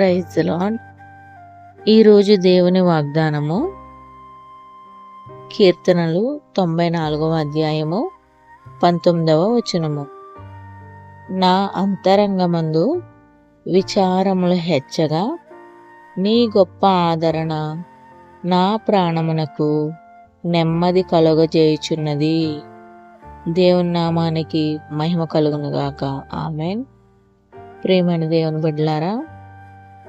Praise lord ఈరోజు దేవుని వాగ్దానము కీర్తనలు తొంభై నాలుగవ అధ్యాయము పంతొమ్మిదవ వచనము. నా అంతరంగమందు విచారములు హెచ్చగా నీ గొప్ప ఆదరణ నా ప్రాణమునకు నెమ్మది కలుగజేయుచున్నది. దేవుని నామానికి మహిమ కలుగునుగాక. ఆమెన్. ప్రేమని దేవుని బిడ్డలారా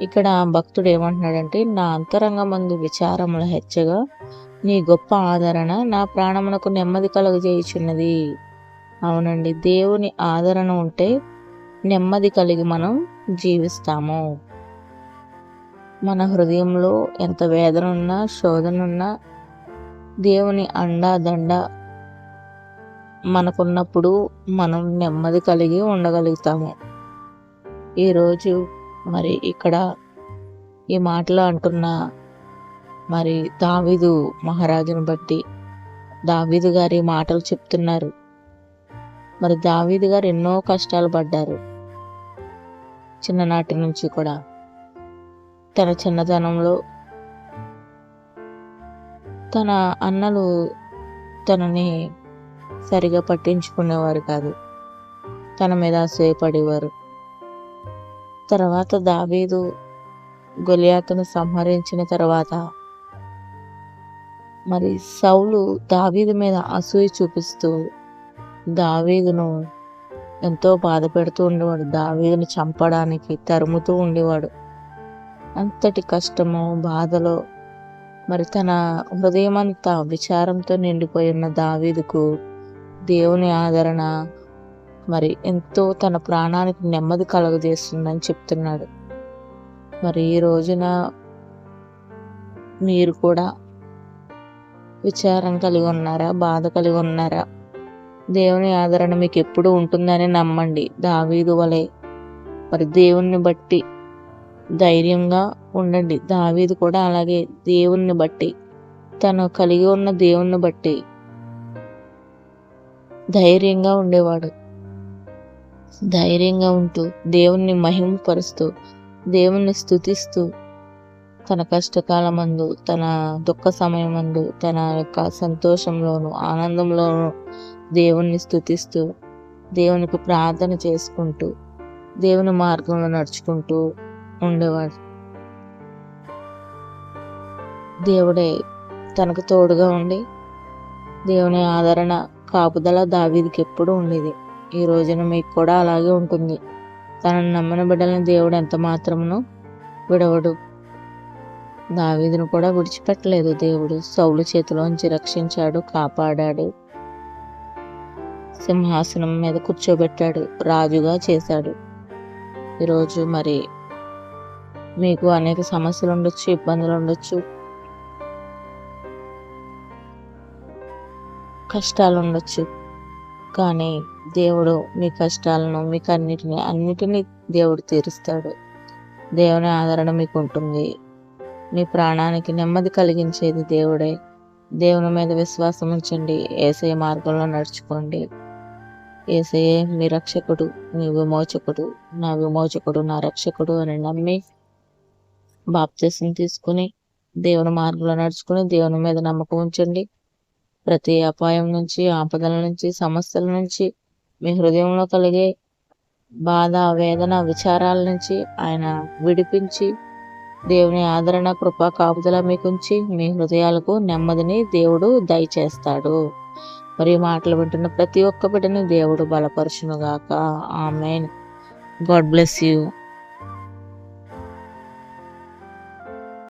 ఇక్కడ భక్తుడు ఏమంటున్నాడంటే నా అంతరంగమందు విచారముల హెచ్చగా నీ గొప్ప ఆదరణ నా ప్రాణమునకు నెమ్మది కలుగజేయుచున్నది. అవునండి దేవుని ఆదరణ ఉంటే నెమ్మది కలిగి మనం జీవిస్తాము. మన హృదయంలో ఎంత వేదన ఉన్నా శోధన ఉన్నా దేవుని అండా దండ మనకున్నప్పుడు మనం నెమ్మది కలిగి ఉండగలుగుతాము. ఈరోజు మరి ఇక్కడ ఈ మాటలు అంటున్న మరి దావీదు మహారాజును బట్టి దావీదు గారి మాటలు చెప్తున్నారు. మరి దావీదు గారు ఎన్నో కష్టాలు పడ్డారు. చిన్ననాటి నుంచి కూడా తన చిన్నతనంలో తన అన్నలు తనని సరిగా పట్టించుకునేవారు కాదు. తన మీద అసూయపడేవారు తర్వాత దావీదు గొలియాతును సంహరించిన తర్వాత మరి సౌలు దావీదు మీద అసూయ చూపిస్తూ దావీదును ఎంతో బాధ పెడుతూ ఉండేవాడు. దావీదును చంపడానికి తరుముతూ ఉండేవాడు. అంతటి కష్టము బాధలో మరి తన హృదయమంతా విచారంతో నిండిపోయి ఉన్న దావీదుకు దేవుని ఆదరణ మరి ఎంతో తన ప్రాణానికి నెమ్మది కలుగజేస్తుందని చెప్తున్నాడు. మరి ఈ రోజున మీరు కూడా విచారం కలిగి ఉన్నారా? బాధ కలిగి ఉన్నారా? దేవుని ఆదరణ మీకు ఎప్పుడు ఉంటుందని నమ్మండి. దావీదు వలె మరి దేవుణ్ణి బట్టి ధైర్యంగా ఉండండి. దావీదు కూడా అలాగే దేవుణ్ణి బట్టి తను కలిగి ఉన్న దేవుణ్ణి బట్టి ధైర్యంగా ఉండేవాడు. ధైర్యంగా ఉంటూ దేవుణ్ణి మహిమపరుస్తూ దేవుణ్ణి స్థుతిస్తూ తన కష్టకాలమందు తన దుఃఖ సమయమందు తన యొక్క సంతోషంలోను ఆనందంలోను దేవుణ్ణి స్థుతిస్తూ దేవునికి ప్రార్థన చేసుకుంటూ దేవుని మార్గంలో నడుచుకుంటూ ఉండేవాడు. దేవుడే తనకు తోడుగా ఉండి దేవుని ఆదరణ కాపుదల దావీదికి ఎప్పుడూ ఉండేది. ఈ రోజున మీకు కూడా అలాగే ఉంటుంది. తనను నమ్మిన బిడ్డలను దేవుడు ఎంత మాత్రమును విడవడు. దావీదును కూడా విడిచిపెట్టలేదు దేవుడు. సౌలు చేతిలోంచి రక్షించాడు కాపాడాడు. సింహాసనం మీద కూర్చోబెట్టాడు రాజుగా చేశాడు. ఈరోజు మరి మీకు అనేక సమస్యలు ఉండొచ్చు ఇబ్బందులు ఉండొచ్చు. కష్టాలు ఉండొచ్చు. కానీ దేవుడు మీ కష్టాలను మీకు అన్నిటిని అన్నిటినీ దేవుడు తీరుస్తాడు. దేవుని ఆదరణ మీకు ఉంటుంది మీ ప్రాణానికి నెమ్మది కలిగించేది దేవుడే. దేవుని మీద విశ్వాసం ఉంచండి. ఏసఐ మార్గంలో నడుచుకోండి. ఏసయే మీ రక్షకుడు మీ విమోచకుడు నా విమోచకుడు నా రక్షకుడు అని నమ్మి బాప్తీసం తీసుకుని దేవుని మార్గంలో నడుచుకుని దేవుని మీద నమ్మకం ఉంచండి. ప్రతి అపాయం నుంచి ఆపదల నుంచి సమస్యల నుంచి మీ హృదయంలో కలిగే బాధ వేదన విచారాల నుంచి ఆయన విడిపించి దేవుని ఆదరణ కృపా కాపుదల మీకుంచి మీ హృదయాలకు నెమ్మదిని దేవుడు దయచేస్తాడు. మరి మాటలు వింటున్న ప్రతి ఒక్క బిడ్డను దేవుడు బలపరచునుగాక. ఆమెన్. God bless you.